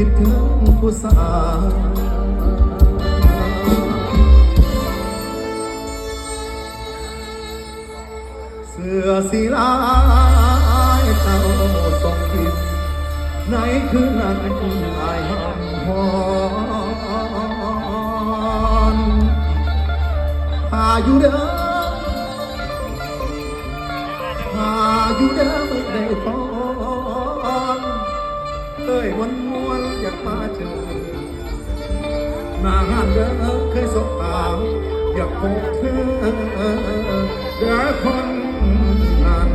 คิดถึงผู้สาวเสื้อสีลายเจ้าส่งผิดในคืนนั้นอายหอนหอนหาอยู่เด้อหาอยู่เด้อไม่ได้ต้อน เอ้ยวนมวนอยากมาเจอนาห้าเดิมเคยสบตาอยากพบเธอเดี๋คนนั้น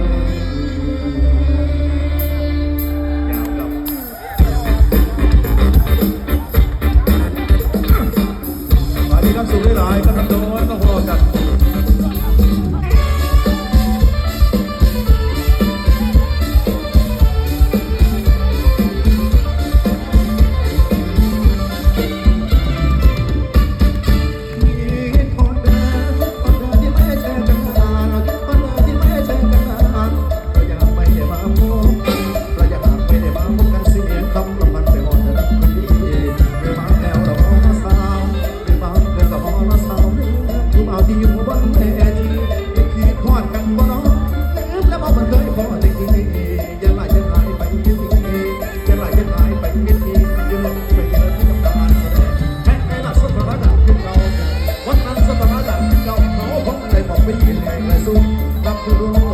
ดท้ายกำลัโดนต้องรอจัด เป็นแรงสุขรับรู้